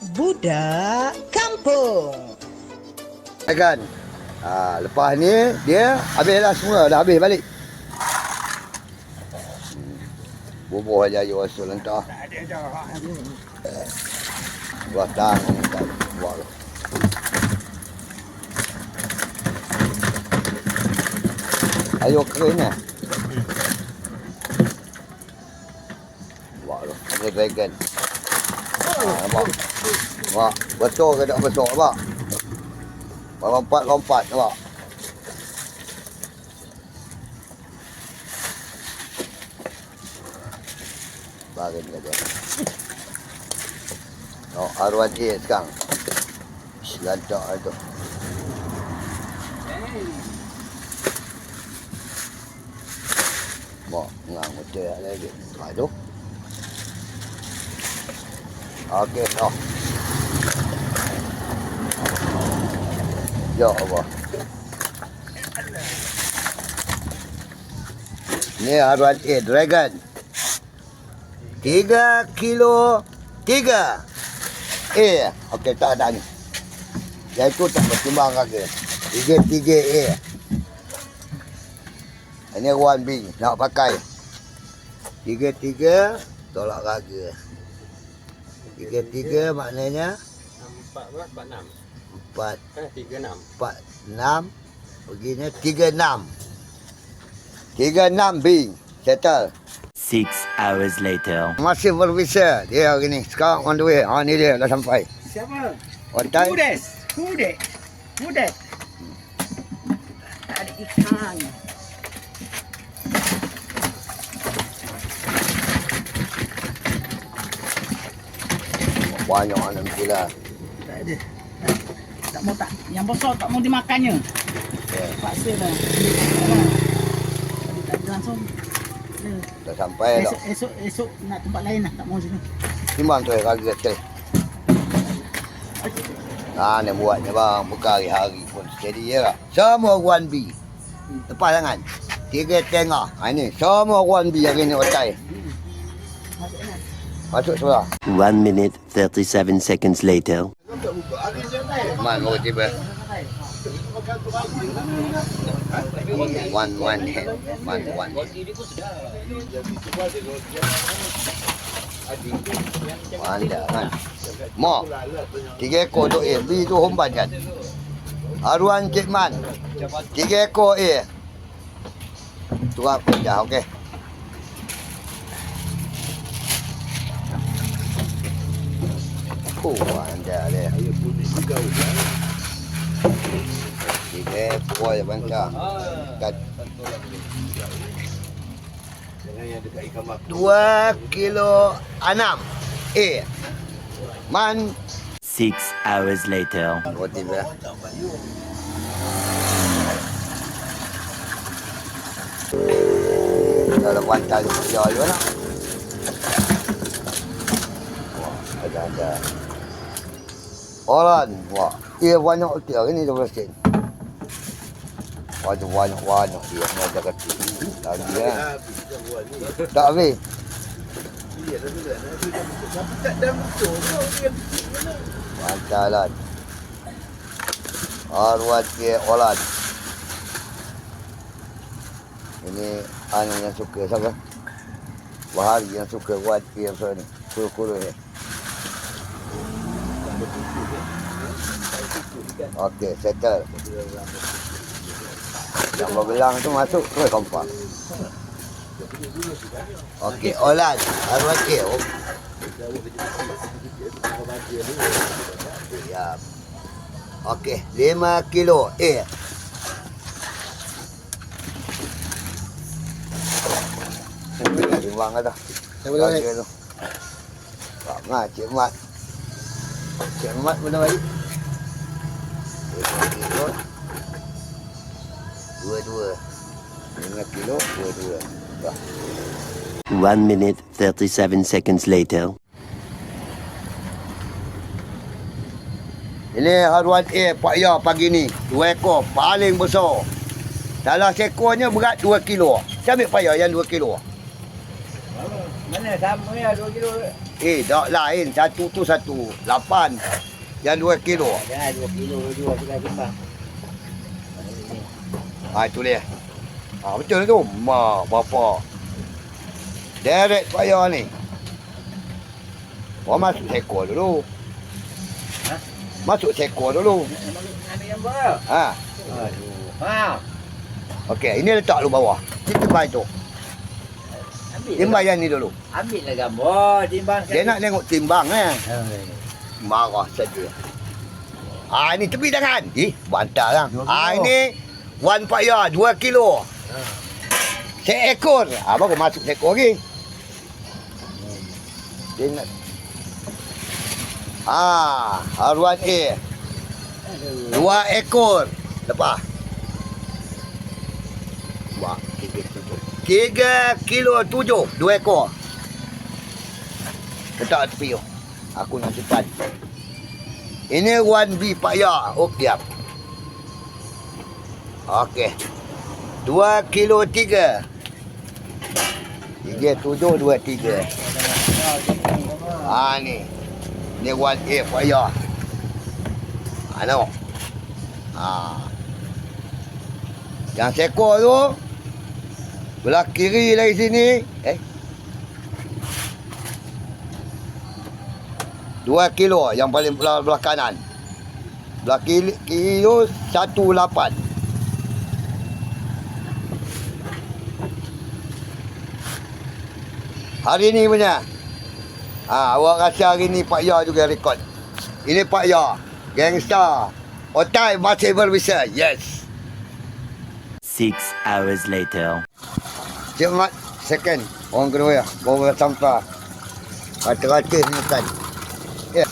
Budak Kampung. kan. Ha, lepas ni dia habislah semua dah habis balik. Hmm. Bubuh aja you rasul entah. Buat tang tak buat. lah. Ayo keren ni. Buat lu. Ini dragon. Nampak. Nampak. Betul ke tak betul nampak? Lompat-lompat nampak. Barin dia dia. Oh, arwah dia sekarang. Lantak itu. Mak, ngang betul lagi. Aduh. Okey, oh. Ya Allah. Ni haruan A Dragon. Tiga kilo tiga. A. Okey tak ada ni. Yang itu tak bertimbang lagi. Tiga tiga A. Ini one B nak pakai. Tiga tiga tolak harga. Tiga tiga maknanya Empat belas, empat enam. empat Kan tiga enam. empat enam begini tiga enam tiga enam B settle Six hours later. masih berbisa dia hari ni sekarang on the way ha ni dia dah sampai Siapa? on time Hudes. Hudes. Hudes. Ada ikan. Banyak anak pula Tak ada. Tak, tak mau tak. Yang besar tak mau dimakannya. Ya. Paksa. Tadi tak ada langsung. Ya. dah sampai dah Esok, esok, esok nak tempat lain lah. Tak mau sini. timbang tu harga tu Ha, ni buatnya bang, bukan hari-hari pun steady je lah. Semua one B. Lepas jangan. Tiga tengah. Ha ni, semua one B hari ni otai. Masuk sebelah. One minute, 37 seconds later. Man, mau tiba. One, one head. One, one head. Manda kan. Mak. Tiga ekor tu A. B tu homban kan. Arwan Cik Man. Tiga ekor A. Tu apa dah okey. Oh, anda dia. Tiga ekor je bangsa. Kat Dua kilo enam. A. Man. Six hours later. Roti dia. Kalau pantai tu jual juga nak. Ada ada. Orang, wah, ia banyak tu hari ni tu sen. Wah, tu banyak banyak dia nak jaga tu. Lagi kan. Tak habis. Mantalan. Arwat ke olan. Ini anu yang suka siapa? Bahari yang suka buat apa ni. Kuru-kuru ni. Okey, settle. Yang berbelang tu masuk terus kompak. Okey, olan. Arwat ke. Oh. Siap. Okey, 5 kilo. Eh. Timbang dah. Siapa dah balik? tu. Tak mat, Cik Mat. Cik Mat mana balik? Dua. Dua-dua. Lima kilo, dua-dua. Dah. One minute, 37 seconds later. Ini haruan A Pak Ya pagi ni. Dua ekor paling besar. Salah sekornya berat 2 kilo. Saya ambil Pak Ya yang 2 kilo. Mana sama ya 2 kilo. Eh, tak lain. Satu tu satu. Lapan. Yang dua kilo. Ya, dua kilo, dua tiga timbang. Ha, itu dia. Ha, betul tu. Ma, bapa. Direct payah ni. Kau masuk sekor dulu. Ha? Masuk sekor dulu. Ada yang berapa? Ha. Aduh. Ha. Okey, ini letak lu bawah. Kita timbang tu. Ambil timbang lah. yang ni dulu. Ambil lah gambar, timbang. Dia nak tengok timbang eh. Marah saja. Ah ini tepi tangan. Ih, bantal lah. Ah ini one paya 2 kilo. Ha. Seekor. Apa baru masuk seekor lagi? Dia nak Ah, haruan A. Dua ekor. Lepas. Wah. Tiga kilo tujuh. Dua ekor. Letak tepi tu. Aku nak cepat Ini 1B Pak Ya. Okey. diam. Ok. Dua kilo tiga. Tiga tujuh dua tiga. Haa ni. Ni 1A Pak Ya. Ah, Haa no Haa ah. Yang sekor tu Belah kiri dari sini. Eh. Dua kilo yang paling belah, belah kanan. Belah kiri, kiri tu satu lapan. Hari ni punya. Ha, awak rasa hari ni Pak Ya juga rekod. Ini Pak Ya. Gangster. Otai masih berbisa. Yes. Six hours later. Cik Mat, second. Orang kedua ya. Bawa sampah. Rata-rata ni kan. Ya.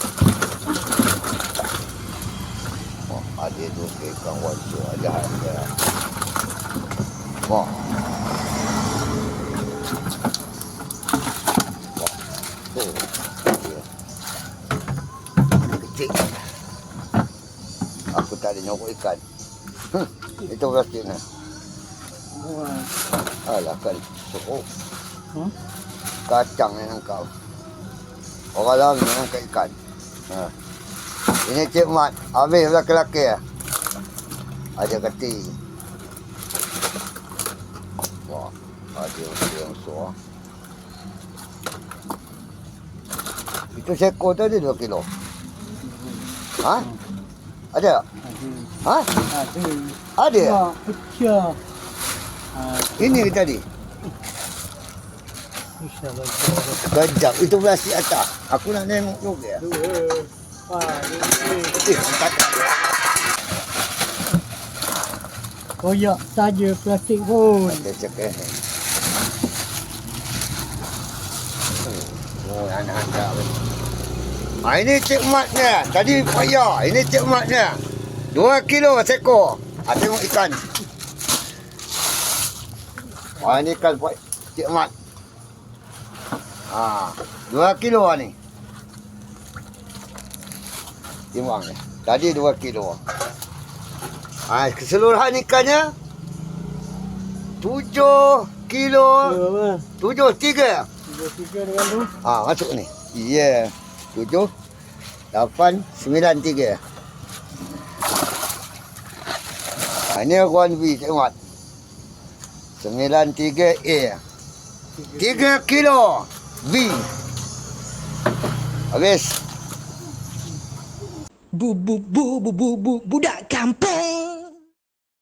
Oh, ada tu kawan tu ada ada. Oh. Oh. Tu. Kecil. Aku tak ada nyokok ikan. Itu plastiknya. Alah kan. Oh. Hmm? Kacang yang kau. Orang lain yang angkat ikan. Ha. Ini Cik Mat. Habis lelaki-lelaki ya. Ada keti. Wah. Ada yang suar. Itu sekor tadi 2 kilo. Ha? Ada? Ha? Ada. Ada? Ya, pecah. Ah, Ini tadi. insyaAllah. Kejap. Itu plastik atas. Aku nak tengok juga. Ah, Eh, empat. Koyak saja plastik pun. Ada cakap. Oh, anak-anak. Ha, ini Cik Matnya. Tadi payah. Ini Cik Matnya. Dua kilo sekor. Ha, tengok ikan. Oh ini kan buat Cik Mat. Ha, dua kilo lah ni. Timbang ni. Tadi dua kilo. Ha, keseluruhan ikannya Tujuh kilo. 7 3. 7 3 dengan tu. Ha, masuk ni. Ya. Yeah. 7 8 9 3. Ha, ini aku ambil, tengok. Sembilan tiga A. Tiga kilo V. Habis. Bu bu bu bu bu bu budak kampung.